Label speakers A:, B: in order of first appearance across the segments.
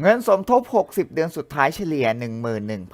A: เงินสมทบ 60 เดือนสุดท้ายเฉลี่ย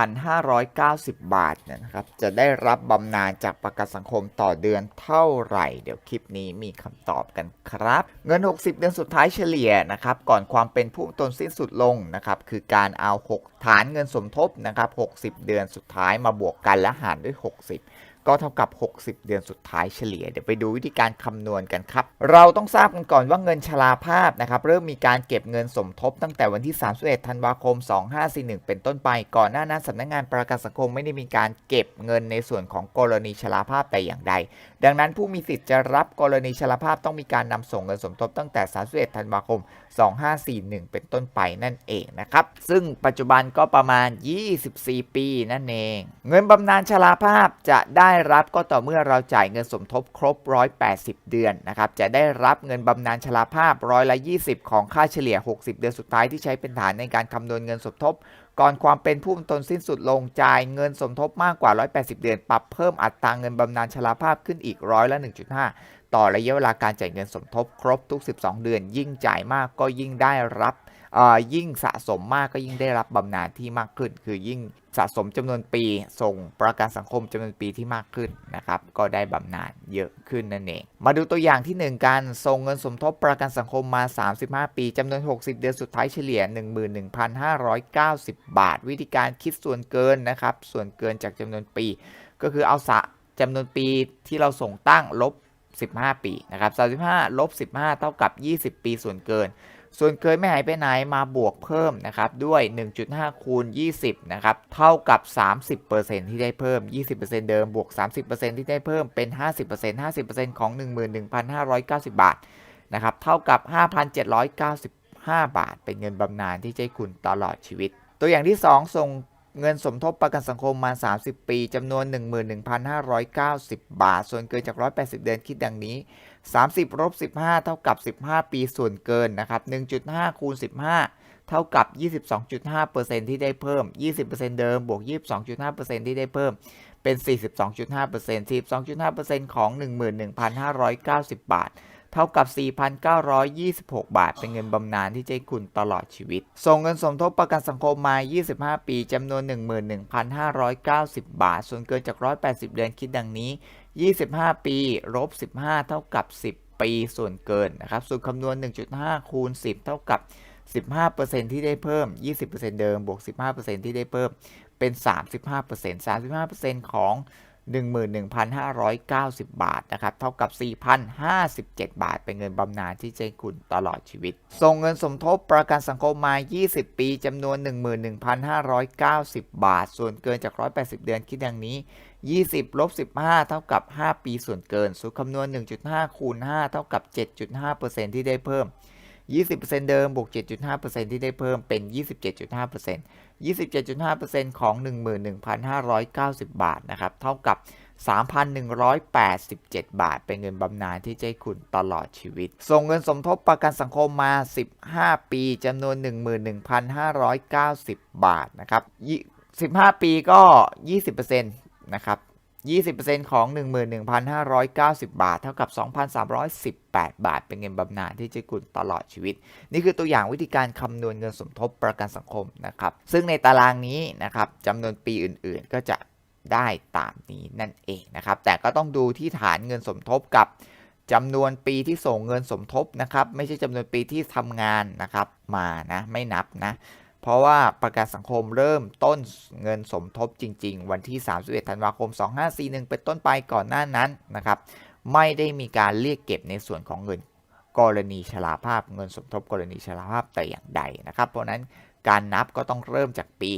A: 11,590 บาทเนยนะครับ จะได้รับบำนาญจากประกันสังคมต่อเดือนเท่าไหร่ เดี๋ยวคลิปนี้มีคำตอบกันครับ เงิน 60 เดือนสุดท้ายเฉลี่ยนะครับ ก่อนความเป็นผู้ตนสิ้นสุดลงนะครับ คือการเอา 6 ฐานเงินสมทบนะครับ 60 เดือนสุดท้ายมาบวกกันและหารด้วย 60 ก็เท่ากับ 60 เดือนสุดท้ายเฉลี่ย เดี๋ยวไปดูวิธีการคำนวณกันครับ เราต้องทราบกันก่อนว่าเงินชราภาพนะครับเริ่มมีการเก็บเงินสมทบตั้งแต่วันที่ 31 ธันวาคม 2541 เป็นต้นไป ก่อนหน้านั้นสำนักงานประกันสังคมไม่ได้มีการเก็บเงินในส่วนของกรณีชราภาพแต่อย่างใด ดังนั้นผู้มีสิทธิ์จะรับกรณีชราภาพต้องมีการนำส่งเงินสมทบตั้งแต่ 31 ธันวาคม 2541 เป็นต้นไปนั่นเองนะครับ ซึ่งปัจจุบันก็ประมาณ 24 ปีนั่นเอง เงินบำนาญชราภาพจะได้รับก็ต่อเมื่อเราจ่ายเงินสมทบครบ 180 เดือนนะครับ จะได้รับเงินบำนาญชราภาพร้อยละ 20 ของค่าเฉลี่ย 60 เดือนสุดท้ายที่ใช้เป็นฐานในการคำนวณเงินสมทบก่อนความเป็นผู้ตนสิ้นสุดลงจ่ายเงินสมทบมากกว่า 180 เดือน ปรับเพิ่มอัตราเงินบำนาญชราภาพขึ้นอีกร้อยละ 1.5ต่อระยะเวลาการจ่ายเงินสมทบครบทุก 12 เดือน ยิ่งจ่ายมากก็ยิ่งได้รับอ่อยิ่งสะสมมากก็ยิ่งได้รับบำนาญที่มากขึ้น คือยิ่งสะสมจำนวนปีส่งประกันสังคมจำนวนปีที่มากขึ้นนะครับ ก็ได้บำนาญเยอะขึ้นนั่นเอง มาดูตัวอย่างที่ 1 การส่งเงินสมทบประกันสังคมมา 35 ปีจำนวน 60 เดือนสุดท้ายเฉลี่ย 11,590 บาท วิธีการคิดส่วนเกินนะครับ ส่วนเกินจากจำนวนปี ก็คือเอาสะจำนวนปีที่เราส่งตั้งลบ 15 ปีนะครับ35ลบ15 เท่ากับ 20 ปีส่วนเกิน ส่วนเกินไม่หายไปไหนมาบวกเพิ่มนะครับด้วย 1.5 คูณ 20 นะครับเท่ากับ 30%ที่ได้เพิ่ม 20%เดิมบวก 30%ที่ได้เพิ่มเป็น 50% 50%ของ 11,590 บาทนะครับเท่ากับ 5,795 บาท เป็นเงินบำนาญที่ให้คุณตลอดชีวิต ตัวอย่างที่ 2 ส่ง เงินสมทบประกันสังคมมา 30 ปีจำนวน 11,590 บาท ส่วนเกินจาก 180 เดือนคิดดังนี้ 30ลบ15 เท่ากับ 15 ปีส่วนเกินนะครับ 1.5 คูณ 15 เท่ากับ 22.5%ที่ได้เพิ่ม 20%เดิม บวก 22.5%ที่ได้เพิ่ม เป็น 42.5% 42.5%ของ 11,590 บาท เท่ากับ 4,926 บาท เป็นเงินบำนาญที่จะให้คุณตลอดชีวิต ส่งเงินสมทบประกันสังคมมา 25 ปีจำนวน 11,590 บาท ส่วนเกินจาก 180 เดือนคิดดังนี้ 25 ปีลบ15 เท่ากับ 10 ปีส่วนเกินนะครับ สูตรคำนวณ 1.5 คูณ 10 เท่ากับ 15%ที่ได้เพิ่ม 20%เดิม บวก 15%ที่ได้เพิ่ม เป็น 35% 35%ของ 11,590 บาทนะครับ เท่ากับ 4,057 บาท เป็นเงินบำนาญที่จะให้คุณตลอดชีวิต ส่งเงินสมทบประกันสังคมมา 20 ปีจำนวน 11,590 บาท ส่วนเกินจาก 180 เดือนคิดดังนี้ 20ลบ15 เท่ากับ 5 ปีส่วนเกิน สูตรคำนวณ 1.5 คูณ 5 เท่ากับ 7.5%ที่ได้เพิ่ม 20%เดิมบวก 7.5%ที่ได้เพิ่มเป็น 27.5% 27.5%ของ 11,590 บาทนะครับ เท่ากับ 3,187 บาท เป็นเงินบำนาญที่จะให้คุณตลอดชีวิต ส่งเงินสมทบประกันสังคมมา 15 ปีจำนวน 11,590 บาทนะครับ15 ปีก็ 20%นะครับ 20%ของ 11,590 บาท เท่ากับ 2,318 บาท เป็นเงินบำนาญที่จะคุณตลอดชีวิต นี่คือตัวอย่างวิธีการคำนวณเงินสมทบประกันสังคมนะครับ ซึ่งในตารางนี้นะครับจำนวนปีอื่นๆ ก็จะได้ตามนี้นั่นเองนะครับ แต่ก็ต้องดูที่ฐานเงินสมทบกับจำนวนปีที่ส่งเงินสมทบนะครับ ไม่ใช่จำนวนปีที่ทำงานนะครับ มานะ ไม่นับนะ เพราะว่าประกันสังคมเริ่มต้นเงินสมทบจริง ๆ วันที่ 31 ธันวาคม 2541 เป็นต้นไปก่อนหน้านั้นนะครับ ไม่ได้มีการเรียกเก็บในส่วนของเงินกรณีชราภาพ เงินสมทบกรณีชราภาพแต่อย่างใดนะครับ เพราะนั้นการนับก็ต้องเริ่มจากปี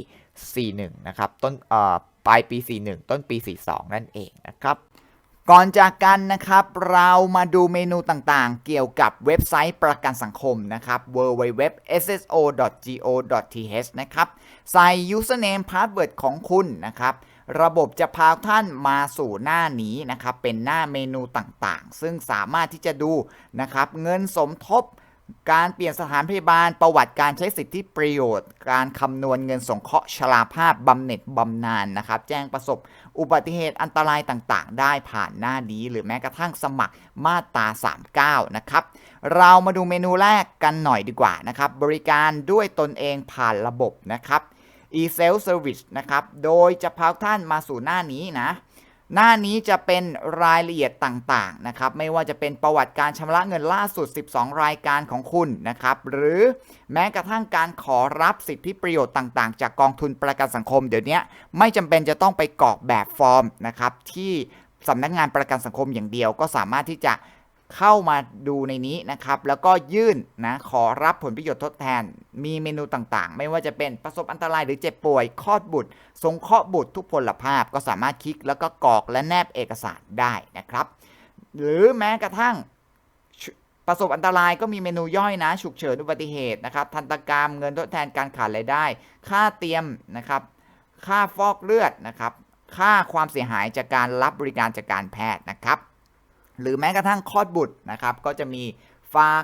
A: 41 นะครับ ต้นปลายปี 41 ต้นปี 42 นั่นเองนะครับ ก่อนจากกันนะครับ เรามาดูเมนูต่างๆ เกี่ยวกับเว็บไซต์ประกันสังคมนะครับ www.sso.go.th นะครับใส่ username password ของคุณนะครับ ระบบจะพาท่านมาสู่หน้านี้นะครับ เป็นหน้าเมนูต่างๆ ซึ่งสามารถที่จะดูนะครับ เงินสมทบการเปลี่ยนสถานพยาบาลประวัติการใช้สิทธิประโยชน์ การคำนวณเงินสงเคราะห์ชราภาพบำเหน็จบำนาญนะครับ แจ้งประสบ อุบัติเหตุอันตรายต่างๆ ได้ผ่านหน้านี้ หรือแม้กระทั่งสมัครมาตรา 39 นะครับ เรามาดูเมนูแรกกันหน่อยดีกว่านะครับ บริการด้วยตนเองผ่านระบบนะครับ e-self service นะครับ โดยจะพาท่านมาสู่หน้านี้นะ หน้านี้จะเป็นรายละเอียดต่างๆนะครับ ไม่ว่าจะเป็นประวัติการชำระเงินล่าสุด 12 รายการของคุณนะครับ หรือแม้กระทั่งการขอรับสิทธิประโยชน์ต่างๆ จากกองทุนประกันสังคมเดี๋ยวนี้ไม่จำเป็นจะต้องไปกรอกแบบฟอร์มนะครับ ที่สำนักงานประกันสังคมอย่างเดียวก็สามารถที่จะเข้ามาดูในนี้นะครับ แล้วก็ยื่นนะขอรับผลประโยชน์ทดแทน มีเมนูต่างๆ ไม่ว่าจะเป็นประสบอันตรายหรือเจ็บป่วยคลอดบุตร สงเคราะห์บุตรทุกพลภาพก็สามารถคลิกแล้วก็กรอกและแนบเอกสารได้นะครับ หรือแม้กระทั่งประสบอันตรายก็มีเมนูย่อยนะฉุกเฉินอุบัติเหตุนะครับทันตกรรมเงินทดแทนการขาดรายได้ ค่าเตรียมนะครับ ค่าฟอกเลือดนะครับ ค่าความเสียหายจากการรับบริการจากการแพทย์นะครับ หรือแม้กระทั่งคลอดบุตรนะครับ ก็จะมีฝาก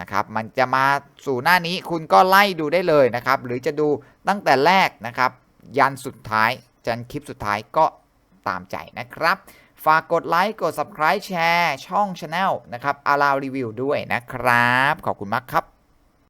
A: นะครับมันจะมาสู่หน้านี้คุณก็ไล่ดูได้เลยนะครับ หรือจะดูตั้งแต่แรกนะครับ ยันสุดท้ายจันคลิปสุดท้ายก็ตามใจนะครับ ฝากกดไลค์กด subscribe แชร์ช่อง Channel นะครับอารารีวิวด้วยนะครับ ขอบคุณมากครับ